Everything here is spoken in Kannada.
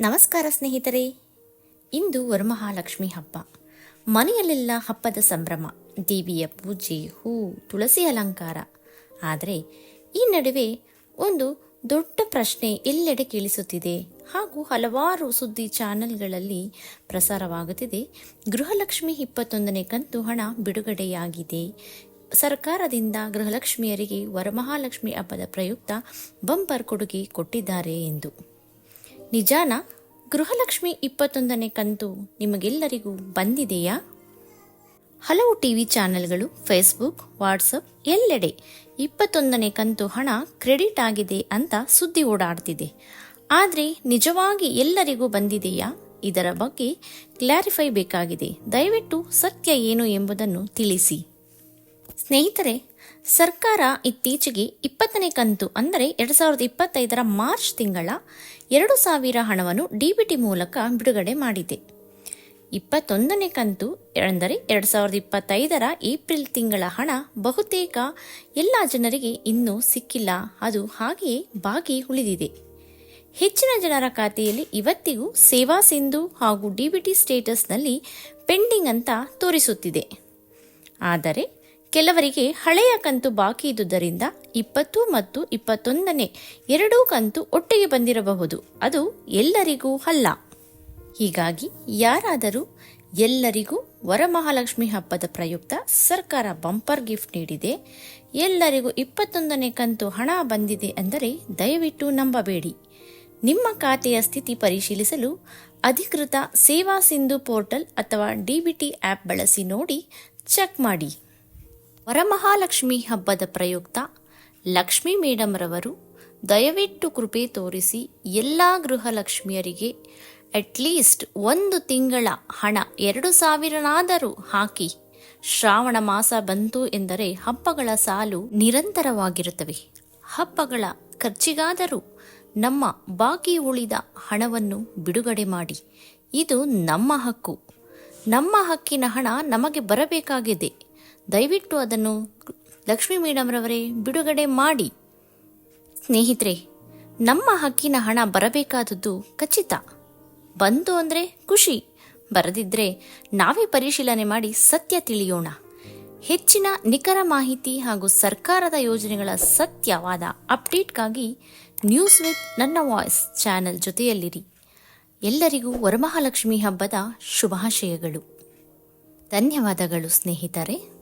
ನಮಸ್ಕಾರ ಸ್ನೇಹಿತರೆ. ಇಂದು ವರಮಹಾಲಕ್ಷ್ಮಿ ಹಬ್ಬ. ಮನೆಯಲ್ಲೆಲ್ಲ ಹಬ್ಬದ ಸಂಭ್ರಮ. ದೇವಿಯ ಪೂಜೆ, ಹೂ, ತುಳಸಿ ಅಲಂಕಾರ. ಆದರೆ ಈ ನಡುವೆ ಒಂದು ದೊಡ್ಡ ಪ್ರಶ್ನೆ ಎಲ್ಲೆಡೆ ಕೇಳಿಸುತ್ತಿದೆ. ಹಾಗೂ ಹಲವಾರು ಸುದ್ದಿ ಚಾನೆಲ್ಗಳಲ್ಲಿ ಪ್ರಸಾರವಾಗುತ್ತಿದೆ. ಗೃಹಲಕ್ಷ್ಮಿ ಇಪ್ಪತ್ತೊಂದನೇ ಕಂತು ಹಣ ಬಿಡುಗಡೆಯಾಗಿದೆ. ಸರ್ಕಾರದಿಂದ ಗೃಹಲಕ್ಷ್ಮಿಯರಿಗೆ ವರಮಹಾಲಕ್ಷ್ಮಿ ಹಬ್ಬದ ಪ್ರಯುಕ್ತ ಬಂಪರ್ ಕೊಡುಗೆ ಕೊಟ್ಟಿದ್ದಾರೆ ಎಂದು. ನಿಜಾನ, ಗೃಹಲಕ್ಷ್ಮಿ ಇಪ್ಪತ್ತೊಂದನೇ ಕಂತು ನಿಮಗೆಲ್ಲರಿಗೂ ಬಂದಿದೆಯಾ? ಹಲವು ಟಿವಿ ಚಾನೆಲ್ಗಳು, ಫೇಸ್ಬುಕ್, ವಾಟ್ಸಪ್ ಎಲ್ಲೆಡೆ ಇಪ್ಪತ್ತೊಂದನೇ ಕಂತು ಹಣ ಕ್ರೆಡಿಟ್ ಆಗಿದೆ ಅಂತ ಸುದ್ದಿ ಓಡಾಡ್ತಿದೆ. ಆದರೆ ನಿಜವಾಗಿ ಎಲ್ಲರಿಗೂ ಬಂದಿದೆಯಾ? ಇದರ ಬಗ್ಗೆ ಕ್ಲಾರಿಫೈ ಬೇಕಾಗಿದೆ. ದಯವಿಟ್ಟು ಸತ್ಯ ಏನು ಎಂಬುದನ್ನು ತಿಳಿಸಿ. ಸ್ನೇಹಿತರೆ ಸರ್ಕಾರ ಇತ್ತೀಚೆಗೆ ಇಪ್ಪತ್ತನೇ ಕಂತು, ಅಂದರೆ ಎರಡು ಸಾವಿರದ ಇಪ್ಪತ್ತೈದರ ಮಾರ್ಚ್ ತಿಂಗಳ ಎರಡು ಸಾವಿರ ಹಣವನ್ನು ಡಿಬಿಟಿ ಮೂಲಕ ಬಿಡುಗಡೆ ಮಾಡಿದೆ. ಇಪ್ಪತ್ತೊಂದನೇ ಕಂತು, ಅಂದರೆ ಎರಡು ಸಾವಿರದ ಇಪ್ಪತ್ತೈದರ ಏಪ್ರಿಲ್ ತಿಂಗಳ ಹಣ ಬಹುತೇಕ ಎಲ್ಲ ಜನರಿಗೆ ಇನ್ನೂ ಸಿಕ್ಕಿಲ್ಲ. ಅದು ಹಾಗೆಯೇ ಬಾಕಿ ಉಳಿದಿದೆ. ಹೆಚ್ಚಿನ ಜನರ ಖಾತೆಯಲ್ಲಿ ಇವತ್ತಿಗೂ ಸೇವಾ ಸಿಂಧು ಹಾಗೂ ಡಿಬಿಟಿ ಸ್ಟೇಟಸ್ನಲ್ಲಿ ಪೆಂಡಿಂಗ್ ಅಂತ ತೋರಿಸುತ್ತಿದೆ. ಆದರೆ ಕೆಲವರಿಗೆ ಹಳೆಯ ಕಂತು ಬಾಕಿ ಇದ್ದುದರಿಂದ ಇಪ್ಪತ್ತು ಮತ್ತು ಇಪ್ಪತ್ತೊಂದನೇ ಎರಡೂ ಕಂತು ಒಟ್ಟಿಗೆ ಬಂದಿರಬಹುದು. ಅದು ಎಲ್ಲರಿಗೂ ಅಲ್ಲ. ಹೀಗಾಗಿ ಯಾರಾದರೂ ಎಲ್ಲರಿಗೂ ವರಮಹಾಲಕ್ಷ್ಮಿ ಹಬ್ಬದ ಪ್ರಯುಕ್ತ ಸರ್ಕಾರ ಬಂಪರ್ ಗಿಫ್ಟ್ ನೀಡಿದೆ, ಎಲ್ಲರಿಗೂ ಇಪ್ಪತ್ತೊಂದನೇ ಕಂತು ಹಣ ಬಂದಿದೆ ಅಂದರೆ ದಯವಿಟ್ಟು ನಂಬಬೇಡಿ. ನಿಮ್ಮ ಖಾತೆಯ ಸ್ಥಿತಿ ಪರಿಶೀಲಿಸಲು ಅಧಿಕೃತ ಸೇವಾ ಸಿಂಧು ಪೋರ್ಟಲ್ ಅಥವಾ ಡಿಬಿಟಿ ಆ್ಯಪ್ ಬಳಸಿ ನೋಡಿ ಚೆಕ್ ಮಾಡಿ. ವರಮಹಾಲಕ್ಷ್ಮಿ ಹಬ್ಬದ ಪ್ರಯುಕ್ತ ಲಕ್ಷ್ಮೀ ಮೇಡಮ್ ರವರು ದಯವಿಟ್ಟು ಕೃಪೆ ತೋರಿಸಿ ಎಲ್ಲ ಗೃಹಲಕ್ಷ್ಮಿಯರಿಗೆ ಅಟ್ಲೀಸ್ಟ್ ಒಂದು ತಿಂಗಳ ಹಣ ಎರಡು ಸಾವಿರನಾದರೂ ಹಾಕಿ. ಶ್ರಾವಣ ಮಾಸ ಬಂತು ಎಂದರೆ ಹಬ್ಬಗಳ ಸಾಲು ನಿರಂತರವಾಗಿರುತ್ತವೆ. ಹಬ್ಬಗಳ ಖರ್ಚಿಗಾದರೂ ನಮ್ಮ ಬಾಕಿ ಉಳಿದ ಹಣವನ್ನು ಬಿಡುಗಡೆ ಮಾಡಿ. ಇದು ನಮ್ಮ ಹಕ್ಕು. ನಮ್ಮ ಹಕ್ಕಿನ ಹಣ ನಮಗೆ ಬರಬೇಕಾಗಿದೆ. ದಯವಿಟ್ಟು ಅದನ್ನು ಲಕ್ಷ್ಮೀ ಮೇಡಮ್ರವರೇ ಬಿಡುಗಡೆ ಮಾಡಿ. ಸ್ನೇಹಿತರೆ, ನಮ್ಮ ಹಕ್ಕಿನ ಹಣ ಬರಬೇಕಾದದ್ದು ಖಚಿತ. ಬಂತು ಅಂದರೆ ಖುಷಿ. ಬರದಿದ್ರೆ ನಾವೇ ಪರಿಶೀಲನೆ ಮಾಡಿ ಸತ್ಯ ತಿಳಿಯೋಣ. ಹೆಚ್ಚಿನ ನಿಖರ ಮಾಹಿತಿ ಹಾಗೂ ಸರ್ಕಾರದ ಯೋಜನೆಗಳ ಸತ್ಯವಾದ ಅಪ್ಡೇಟ್ಗಾಗಿ ನ್ಯೂಸ್ ವಿತ್ ನನ್ನ ವಾಯ್ಸ್ ಚಾನೆಲ್ ಜೊತೆಯಲ್ಲಿರಿ. ಎಲ್ಲರಿಗೂ ವರಮಹಾಲಕ್ಷ್ಮಿ ಹಬ್ಬದ ಶುಭಾಶಯಗಳು. ಧನ್ಯವಾದಗಳು ಸ್ನೇಹಿತರೆ.